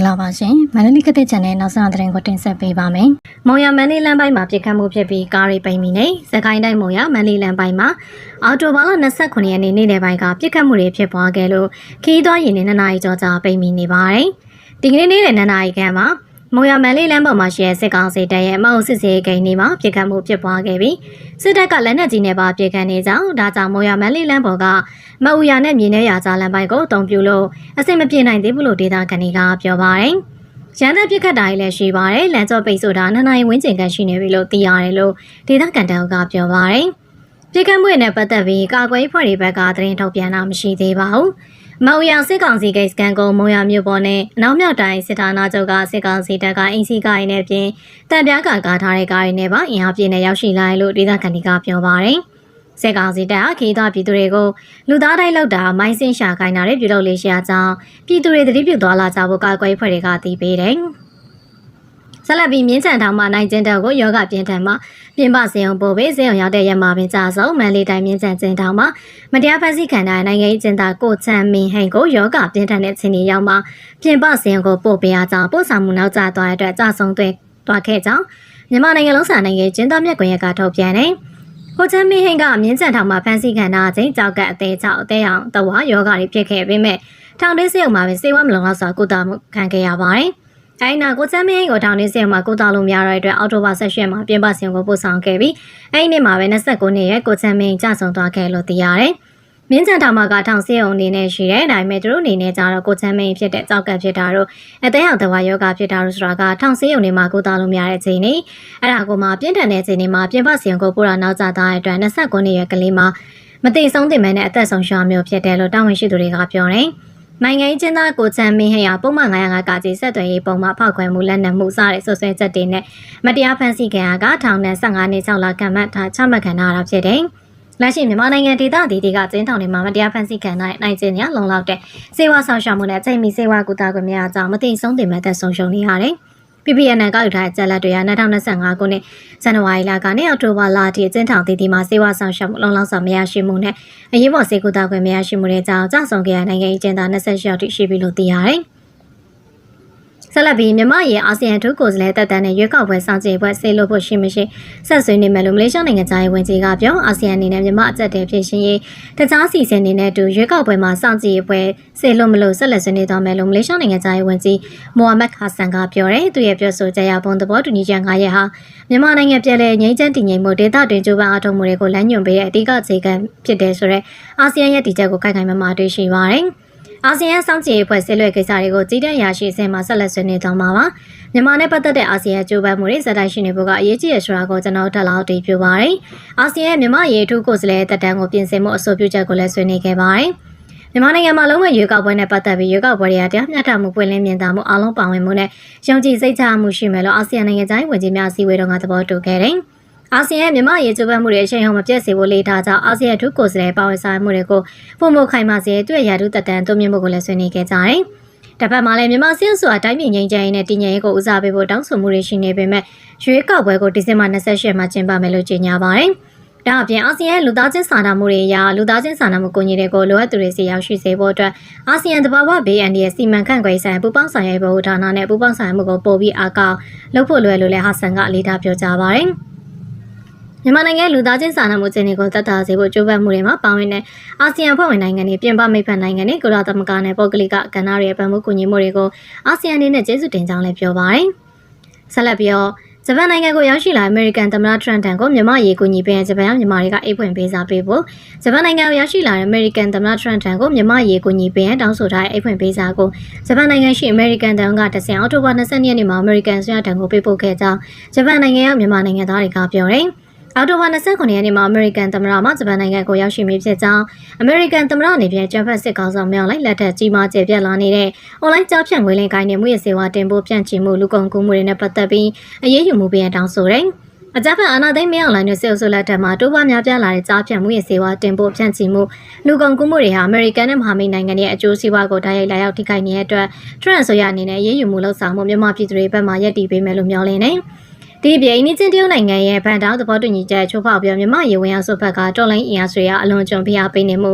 ္ဂလာပါရှင်မန္တလေးကတဲ့ channel နောက်ဆုံးသတင်းကိုတင်ဆက်ပေးပါမယ်။မောင်ရမန္တလေးလမ်းပိုင်းမှာပြစ်ခတ်မှုဖြစ်ပြီးကားတွေပိတ်မိနေ။စကိုင်းတိုင်းမောင်ရမန္တလေးလမ်းပိုင်းမှာအော်တိုဘာလ29ရက်နေ့နေ့လယ်ပိုင်းကပြစ်ခတ်မှုတွေဖြစ်ပွားခဲ့လို့ခီးသွွားရင်နဲ့နှစ်နာရီကျော်ကြာပိတ်မိနေပါတယ်။ဒီကနေ့နေ့လယ်နှစ်နာရီခန့်မှာ မော်ရမန်လေးလမ်းပေါ်မှာရှိတဲ့စစ်ကောင်စီတပ်ရဲ့မအုပ်စစ်စေးဂိမ်းဒီမှာပြစ်ခတ်မှုဖြစ်ပွားခဲ့ပြီးစစ်တပ်ကလက်နက်ကြီးနဲ့ပါပြစ်ခတ်နေကြောင်းဒါကြောင့်မော်ရမန်လေးလမ်းပေါ်ကမအူရနဲ့မြေနေရကြားလမ်းပိုင်းကိုအုံပြူလို့အစိမပြေနိုင်သေးဘူးလို့ဒေသခံတွေကပြောပါတယ်။ရန်တပ်ပြစ်ခတ်တာတွေလည်းရှိပါတယ်။လမ်းကျောပိတ်ဆိုတာနှစ်နိုင်ဝင်းကျင်ကန်ရှိနေပြီလို့သိရတယ်လို့ဒေသခံတအုပ်ကပြောပါတယ်။ပြစ်ခတ်မှုနဲ့ပတ်သက်ပြီးကာကွယ်ဖွဲ့တွေဘက်ကသတင်းထုတ်ပြန်တာမရှိသေးပါဘူး။ မောင်ရစစ်ကောင်စီဂိတ်စကန်ကုန်းမုံရမြို့ပေါ်နဲ့အနောက်မြောက်တိုင်းစစ်ဌာနချုပ်ကစစ်ကောင်စီတပ်ကအင်စီကိုင်းနဲ့ပြင်တပ်ပြားကကားထားတဲ့ကားတွေနဲ့ပါအင်အားပြည့်နဲ့ရောက်ရှိလာတယ်လို့ဒေသခံတွေကပြောပါတယ်။စစ်ကောင်စီတပ်ဟာခီးသားပြည်သူတွေကိုလူသားတိုင်းလောက်တာမိုင်းစင်ရှာခိုင်းတာတွေပြုလုပ်လေးရှိအကြောင်းပြည်သူတွေတတိပြုသွားလာကြဖို့ကာကွယ်ဖွဲ့တွေကသိပေးတယ်။ ဆက်လက်ပြီးမြင်းချန်ထောင်မှနိုင်ကျင်းတောက်ကိုယောဂပြင်းထန်မှပြင်ပစေအောင်ပို့ပေးစေအောင်ရောက်တဲ့ရမှာပင်ကြဆုံးမန်လေးတိုင်းမြင်းချန်ကျင်းထောင်မှမတရားဖန်ဆီးခံတဲ့နိုင်ငံရေးကျင်းသားကိုချန်မင်းဟန်ကိုယောဂပြင်းထန်တဲ့ခြင်းတွေရောက်မှပြင်ပစေအောင်ကိုပို့ပေးအားကြောင့်ပို့ဆောင်မှုနောက်ကျသွားတဲ့အတွက်ကြဆုံးသွင်းသွားခဲ့ကြောင်းမြန်မာနိုင်ငံလုံးဆိုင်နိုင်ငံကျင်းသားမြက်ကွန်ရက်ကထုတ်ပြန်တယ်။ကိုချမ်းမင်းဟင်ကမြင်းချန်ထောင်မှာဖန်ဆီးခံတာချင်းကြောက်ကအသေးချောက်အသေးအောင်တဝါယောဂတွေဖြစ်ခဲ့ပေမဲ့ထောင်ထဲစေုံမှာပဲစေဝမလုံလောက်စွာကုသမှုခံခဲ့ရပါတယ်။ အဲ့နာကိုချမ်းမင်းကိုထောင်နေစေမှာကိုတာလို့များတဲ့အတွက်အော်တိုဘာဆက်ရွှဲမှာပြင်ပစင်ကိုပို့ဆောင်ခဲ့ပြီးအဲ့ဒီနေ့မှာပဲ29နှစ်ရဲ့ကိုချမ်းမင်းကြဆုံသွားခဲ့လို့သိရတယ်။မင်းချန်ထောင်မှာကထောင်စေုံအနေနဲ့ရှိတယ်။ဒါပေမဲ့သူတို့အနေနဲ့ကြတော့ကိုချမ်းမင်းဖြစ်တဲ့ကြောက်ကပ်ဖြစ်တာတို့အသေးအောင်တဝါယောဂဖြစ်တာတို့ဆိုတာကထောင်စေုံနေမှာကိုတာလို့များတဲ့ချိန်နေအဲ့ဒါကိုမှပြင်းထန်တဲ့ချိန်နေမှာပြင်ပစင်ကိုပို့တာနောက်ကျသွားတဲ့အတွက်29နှစ်ရဲ့ကလေးမှာမတိဆုံးတင်မဲ့နဲ့အသက်ဆုံးရှုံးမျိုးဖြစ်တယ်လို့တာဝန်ရှိသူတွေကပြောတယ်။ နိုင်ငံရေးကျင်းသားကိုချမ်းမင်းဟရပုံမှန်905ကကြီးဆက်သွယ်ရေးပုံမှာဖောက်ခွဲမှုလက်နက်မှုစတဲ့ဆွဆွဲချက်တွေနဲ့မတရားဖန်ဆီးခံရကထောင်နဲ့15နှစ်6လကမှတ်ထားချမှတ်ခံရတာဖြစ်တယ်။လက်ရှိမြန်မာနိုင်ငံဒေသတည်တည်ကကျင်းထောင်တွေမှာမတရားဖန်ဆီးခံရတဲ့နိုင်ကျင်းရလုံလောက်တဲ့စေဝါဆောင်ရှောက်မှုနဲ့ချိန်မီစေဝါကုသခွင့်များအကြောင်းမသိဆုံးတင်မဲ့သက်ဆုံးရှုံးနေရတယ်။ PPN ကောက်ယူထားတဲ့ကြက်လက်တွေက2025ခုနှစ်ဇန်နဝါရီလကနေအောက်တိုဘာလအထိအကျဉ်းထောင်တည်တည်မှာစေဝါဆောင်ရှောက်မှုလုံလောက်စွာမရရှိမှုနဲ့အရေးပေါ်စေကူတာခွင့်မရရှိမှုတွေကြောင့်ကြောက်ဆောင်ခဲ့ရနိုင်ငံရေးကျင်းသား28ယောက်ထိရှိပြီလို့သိရတယ်။ ဆက်လက်ပြီးမြန်မာရဲ့အာဆီယံဒုကိုယ်စားလှယ်တပ်တန်းနဲ့ရွေးကောက်ပွဲစောင့်ကြည့်ပွဲဆေးလို့ဖို့ရှိမရှိဆက်ဆွေးနေမယ်လို့မလေးရှားနိုင်ငံသားရေးဝန်ကြီးကပြောအာဆီယံအနေနဲ့မြန်မာအကြက်တဲဖြစ်ရှင်ရေးတခြားစီစဉ်နေတဲ့အတူရွေးကောက်ပွဲမှာစောင့်ကြည့်ပွဲဆေးလို့မလို့ဆက်လက်ဆွေးနွေးသွားမယ်လို့မလေးရှားနိုင်ငံသားရေးဝန်ကြီးမိုဟာမက်ဟာဆန်ကပြောတယ်သူရဲ့ပြောဆိုချက်အရဘုံသဘောတူညီချက်9ရက်ဟာမြန်မာနိုင်ငံပြည်လဲငြိမ်းချမ်းတည်ငြိမ်မှုဒေသတွင်ကြိုးပမ်းအားထုတ်မှုတွေကိုလမ်းညွှန်ပေးတဲ့အဓိကအခြေခံဖြစ်တယ်ဆိုတော့အာဆီယံရဲ့တည်ချက်ကိုခိုင်ခိုင်မာမာတွေ့ရှိပါတယ်။ အာဆီယံစောင့်ကြည့်ရေးဖွဲ့ဆဲလွဲကိစ္စတွေကိုကြီးတန်းရရှိစင်မှာဆက်လက်ဆွေးနွေးသွားမှာပါ။မြန်မာနဲ့ပတ်သက်တဲ့အာဆီယံကြိုးပမ်းမှုတွေဇက်တိုက်ရှိနေဖို့ကအရေးကြီးရဆိုတာကိုကျွန်တော်တက်လောက်တည်ပြပါတယ်။အာဆီယံမြန်မာရေးထူးကိုယ်စားလှယ်တက်တန်းကိုပြင်ဆင်မှုအဆိုပြုချက်ကိုလည်းဆွေးနွေးခဲ့ပါတယ်။မြန်မာနိုင်ငံမှာလုံးဝရွေးကောက်ပွဲနဲ့ပတ်သက်ပြီးရွေးကောက်ပွဲတွေကတရားမျှတမှုပွင့်လင်းမြင်သာမှုအလုံးပါဝင်မှုနဲ့ယုံကြည်စိတ်ချမှုရှိမယ်လို့အာဆီယံနိုင်ငံသားဝင်ကြီးများအစည်းအဝေးတုန်းကသဘောတူခဲ့တယ်။ အာဆီယံမြန်မာရေးကြိုးပမ်းမှုတွေအချိန်ဟုန်မပြတ်စေဖို့လေးထားကြောင်းအာဆီယံဒုကိုယ်စားလှယ်ပါဝင်ဆောင်မှုတွေကိုပုံမခိုင်မာစေတွေ့ရတုတက်တန်သွင်းမြင့်မှုကိုလည်းဆွေးနွေးခဲ့ကြတယ်။တပတ်မှာလည်းမြန်မာစစ်ဆိုတာတိုင်းပြည်ငြိမ်းချမ်းရေးနဲ့တည်ငြိမ်ရေးကိုဦးစားပေးဖို့တောင်းဆိုမှုတွေရှိနေပေမဲ့ရွေးကောက်ပွဲကိုဒီဇင်ဘာ28မှာကျင်းပမယ်လို့ကြေညာပါတယ်။ဒါအပြင်အာဆီယံလူသားချင်းစာနာမှုတွေအရလူသားချင်းစာနာမှုကိုညီတွေကိုလိုအပ်သူတွေစီရောက်ရှိစေဖို့အတွက်အာဆီယံတဘာဝဘေးအန္တရာယ်စီမံခန့်ခွဲဆိုင်ပူပေါင်းဆောင်ရွက်ဖို့ဌာနနဲ့ပူပေါင်းဆောင်ရွက်မှုကိုပို့ပြီးအကောက်လုပ်ဖို့လွယ်လို့လည်းဟာဆန်ကအလေးထားပြောကြားပါတယ်။ မြန်မာနိုင်ငံလူသားချင်းစာနာမှုကျင်းတွေကိုတတ်တာစေဖို့ကြိုးပမ်းမှုတွေမှာပါဝင်တဲ့အာဆီယံဖွဲ့ဝင်နိုင်ငံတွေပြင်ပမိတ်ဖက်နိုင်ငံတွေကုလသမဂ္ဂနဲ့ပုဂ္ဂလိကကဏ္ဍတွေရဲ့ပံ့ပိုးကူညီမှုတွေကိုအာဆီယံအနေနဲ့ကျေးဇူးတင်ကြောင်းလည်းပြောပါတယ်။ဆက်လက်ပြီးတော့ဂျပန်နိုင်ငံကိုရောက်ရှိလာအမေရိကန်သမ္မတထရန့်တန်ကိုမြန်မာရေကူညီပေးဂျပန်မြန်မာတွေကအိတ်ဖွင့်ပေးစာပေးဖို့ဂျပန်နိုင်ငံကိုရောက်ရှိလာတဲ့အမေရိကန်သမ္မတထရန့်တန်ကိုမြန်မာရေကူညီပေးတောင်းဆိုထားတဲ့အိတ်ဖွင့်ပေးစာကိုဂျပန်နိုင်ငံရှိအမေရိကန်တန်ကတဆင်အောက်တိုဘာ22ရက်နေ့မှာအမေရိကန်ဆွေးနွေးတန်ကိုပေးပို့ခဲ့ကြောင်းဂျပန်နိုင်ငံရောက်မြန်မာနိုင်ငံသားတွေကပြောတယ်။ အော်တိုဘာ29ရက်နေ့မှာအမေရိကန်သမ္မတမှဂျပန်နိုင်ငံကိုရောက်ရှိမည်ဖြစ်ကြောင်းအမေရိကန်သမ္မတအနေဖြင့်ကျန်းဖက်စစ်ကောင်ဆောင်မြောက်လိုက်လက်ထက်ကြီးမားကျယ်ပြန့်လာနေတဲ့ online ကြောက်ဖြန့်ငွေလိမ်ကိုင်းနဲ့မှုရစေဝါတင်ပို့ဖြန့်ချီမှုလူကုန်ကူးမှုတွေနဲ့ပတ်သက်ပြီးအရေးယူမှုပေးရတောင်းဆိုတယ်။အကြမ်းဖက်အာဏာသိမ်းမင်းအောင်လှိုင်နဲ့စစ်အုပ်စုလက်ထက်မှာတိုးပွားများပြားလာတဲ့ကြားဖြန့်မှုရစေဝါတင်ပို့ဖြန့်ချီမှုလူကုန်ကူးမှုတွေဟာအမေရိကန်နဲ့မဟာမိတ်နိုင်ငံရဲ့အကျိုးစီးပွားကိုတိုက်ရိုက်လာရောက်ထိခိုက်နေတဲ့အတွက်ထရန့်ဆိုရအနေနဲ့ရေးယူမှုလှုပ်ဆောင်မှုမြန်မာပြည်သူတွေဘက်မှယက်တီပေးမယ်လို့မျှော်လင့်နေ။ဒ ဒီအပြင်အိန္ဒိချင်းတရုတ်နိုင်ငံရဲ့ဗန်တောင်းသဘောတူညီချက်ချိုးဖောက်ပြီးမြန်မာရေဝင်အောင်စုဘက်ကတော်လိုင်းအင်အားစုရအလွန်ကြုံဖိအားပေးနေမှု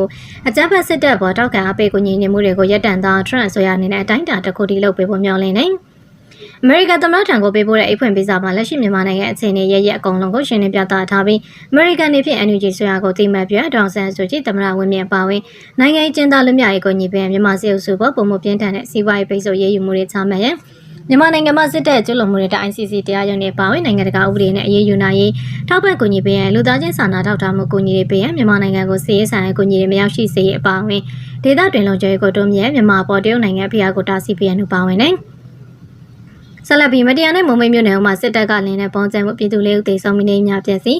အကြမ်းဖက်စစ်တပ်ပေါ်တောက်ကန်အပေးကူညီနေမှုတွေကိုရပ်တန့်သောထရန့်ဆိုရအနေနဲ့အတိုင်းအတာတစ်ခုတည်းလုပ်ပေးဖို့မျှော်လင့်နေ။အမေရိကန်သမ္မတထံကိုပေးပို့တဲ့အိတ်ဖွင့်ပေးစာမှာလက်ရှိမြန်မာနိုင်ငံအခြေအနေရဲ့ရဲ့အကုန်လုံးကိုရှင်းလင်းပြသထားပြီးအမေရိကန်နေဖြင့် NUG ဆိုရကိုတိမှတ်ပြဒေါအောင်ဆန်းစုကြည်သမ္မတဝင်းမြင့်ပါဝင်နိုင်ငံရေးကျင်းသားလူမျိုးရေးကိုညီပင်မြန်မာစစ်အုပ်စုပေါ်ပုံမှုပြင်းထန်တဲ့စီးပွားရေးပိတ်ဆို့ရေးယူမှုတွေချမှတ်ရန် မြန်မာနိုင်ငံမှာစစ်တပ်ကျူးလွန်မှုတွေတဲ့ ICC တရားရုံးနဲ့ပါဝင်နိုင်ငံတကာဥပဒေနဲ့အရေးယူနိုင်ရေးထောက်ပံ့ကူညီပေးရန်လူသားချင်းစာနာထောက်ထားမှုကူညီပေးရန်မြန်မာနိုင်ငံကိုစီးရေးဆိုင်ရာကူညီတွေမရောက်ရှိစေရေးအပါအဝင်ဒေသတွင်လုံခြုံရေးကိုတိုးမြှင့်မြန်မာပေါ်တရုတ်နိုင်ငံဖိအားကိုတားဆီးပေးရန်တို့ပါဝင်နေ ဆက်လက်ပြီးမတရားနဲ့မုံမိတ်မြို့နယ်မှာစစ်တပ်ကလင်းတဲ့ပုံစံမှုပြည်သူလေးဦးသေဆုံးမိနေများပြည့်စီ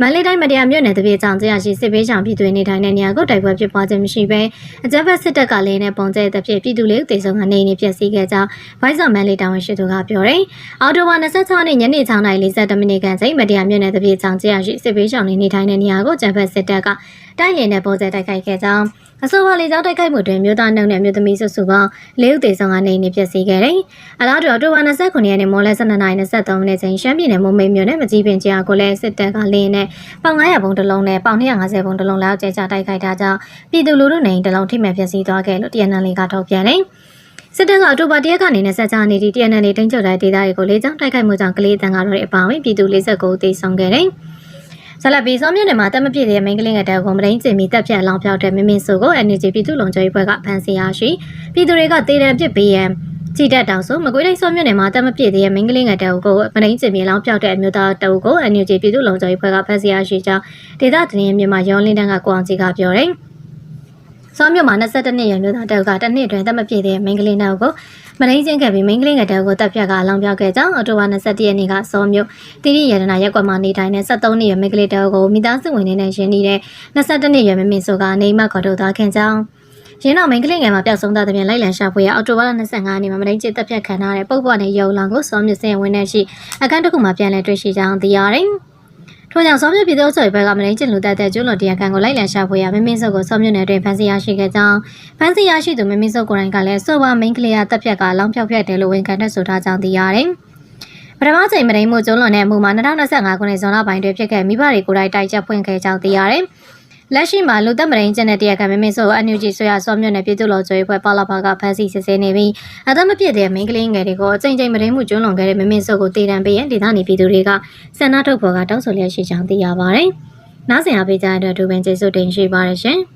မန္တလေးတိုင်းမတရားမြို့နယ်တပြေကြောင့်တရားရှိစစ်ပေးဆောင်ပြည်သူနေထိုင်တဲ့နေရာကိုတိုက်ပွဲဖြစ်ပွားခြင်းမရှိဘဲအကြမ်းဖက်စစ်တပ်ကလင်းတဲ့ပုံစံတစ်ဖြစ်ပြည်သူလေးဦးသေဆုံးကနေနေပြည့်စီခဲ့ကြောင်းဗိုက်ဆာမန်လေးတာဝန်ရှိသူကပြောတယ်။အော်တိုဘာ26ရက်နေ့ညနေ6:40မိနစ်ခန့်ချိန်မတရားမြို့နယ်တပြေကြောင့်တရားရှိစစ်ပေးဆောင်နေထိုင်တဲ့နေရာကိုအကြမ်းဖက်စစ်တပ်ကတိုက်ရင်တဲ့ပုံစံတိုက်ခိုက်ခဲ့ကြောင်း အဆိုပါလေကြောင်းတိုက်ခိုက်မှုတွင်မြို့သားနှုတ်နဲ့မြို့သမီးစုစုပေါင်း၄ဦးသေဆုံးကနေနေပျက်စီးခဲ့တယ်။အလားတူအော်တိုဘာ29ရက်နေ့မိုးလဲ12:23မိနစ်ချိန်ရှမ်းပြည်နယ်မုံမိတ်မြို့နယ်မကြီးပင်ကြားကိုလည်းစစ်တပ်ကလင်းနဲ့ပေါင်900ဘုံတစ်လုံးနဲ့ပေါင်250ဘုံတစ်လုံးလောက်ကျဲချတိုက်ခိုက်တာကြောင့်ပြည်သူလူထုနေတစ်လုံးထိမှန်ပျက်စီးသွားခဲ့လို့ TNL ကထုတ်ပြန်တယ်။စစ်တပ်ကအော်တိုဘာတရက်ကနေ27ရက်နေ့ထိ TNL တင်းကျပ်တဲ့ဒေသတွေကိုလေးချောင်းတိုက်ခိုက်မှုကြောင့်ကလေးတန်ကတော့အပါအဝင်ပြည်သူ49ဦးသေဆုံးခဲ့တယ်။ ဆလပီစောမြို့နယ်မှာတက်မပြည့်တဲ့မိန်းကလေးငယ်တဲကိုမရင်းကျင်ပြီးတက်ပြက်လောင်ပြောက်တဲ့မင်းမင်းစုကို NGO ပြည်သူ့လုံခြုံရေးဘက်ကဖမ်းဆီးရရှိပြည်သူတွေကတေးတံပစ်ပေးရန်ကြည်တက်တောင်ဆိုမကွေးတိုင်းစောမြို့နယ်မှာတက်မပြည့်တဲ့မိန်းကလေးငယ်တဲကိုမရင်းကျင်ပြီးလောင်ပြောက်တဲ့အမျိုးသားတအုပ်ကို NGO ပြည်သူ့လုံခြုံရေးဘက်ကဖမ်းဆီးရရှိကြောင်းဒေသသတင်းမြန်မာရောင်းလင်းတန်းကကိုအောင်ကြီးကပြောတယ် စောမြို့မှာ22နှစ်ရွယ်မျိုးသားတအုပ်ကတစ်နှစ်တွင်တက်မပြည့်တဲ့မိန်းကလေးနောက်ကိုမရင်းချင်းခဲ့ပြီးမိန်းကလေးငယ်တဲကိုတပ်ဖြတ်ကအလောင်းပြောက်ခဲ့ကြောင်းအော်တိုဘာ21ရက်နေ့ကစောမြို့တိရိရတနာရက်ကွက်မှာနေထိုင်တဲ့73နှစ်ရွယ်မိန်းကလေးတဲကိုမိသားစုဝင်တွေနဲ့ရင်းနှီးတဲ့22နှစ်ရွယ်မမင်းဆိုကနေမခေါ်ထုတ်သွားခင်ကြောင်းရင်းတော့မိန်းကလေးငယ်မှာပျောက်ဆုံးသွားတဲ့ပြင်လိုက်လံရှာဖွေရအော်တိုဘာလ25ရက်နေ့မှာမရင်းချင်းတပ်ဖြတ်ခံထားတဲ့ပုတ်ပွားနဲ့ရုံလောင်ကိုစောမြစင်ဝင်နေရှိအခန်းတစ်ခုမှာပြန်လည်တွေ့ရှိကြောင်းသိရတယ် ထို့ကြောင့်စောမြပြည်သူ့အစိုးရဘက်ကမရင်းကျင်လူတက်တဲ့ကျွလွန်တရားခံကိုလိုက်လံရှာဖွေရမင်းမင်းစုပ်ကိုစောမြနယ်တွင်ဖမ်းဆီးရရှိခဲ့ကြောင်းဖမ်းဆီးရရှိသူမင်းမင်းစုပ်ကိုယ်တိုင်ကလည်းစောပါမိန်းကလေးရတပ်ဖြတ်ကလောင်းဖြောက်ဖြတ်တယ်လို့ဝန်ခံတဲ့ဆိုထားကြောင်းသိရတယ်။ပထမချိန်မရင်းမှုကျွလွန်တဲ့အမှုမှာ2025ခုနှစ်ဇွန်လပိုင်းတွင်ဖြစ်ခဲ့မိဘတွေကိုယ်တိုင်တိုက်ချက်ဖွင့်ခဲ့ကြောင်းသိရတယ်။ လက်ရှိမှာလူသက်မရင်ကျက်တဲ့တရားခံမင်းမင်းဆိုအန်ယူဂျီဆိုရစောမြတ်နဲ့ပြည်သူ့လော်ကျွေးဖွဲ့ပါလာပါကဖမ်းဆီးစစ်ဆေးနေပြီးအသက်မပြည့်တဲ့မိန်းကလေးငယ်တွေကိုအကြိမ်ကြိမ်မရင်းမှုကျွလွန်ခဲ့တဲ့မင်းမင်းဆိုကိုတည်တံပေးရန်ဒေသနေပြည်သူတွေကဆန္ဒထုတ်ဖော်ကတောင်းဆိုလျက်ရှိကြောင်းသိရပါတယ်။နားဆင်အားပေးကြတဲ့အတွက်ဒူပင်ကျေးဇူးတင်ရှိပါတယ်ရှင်။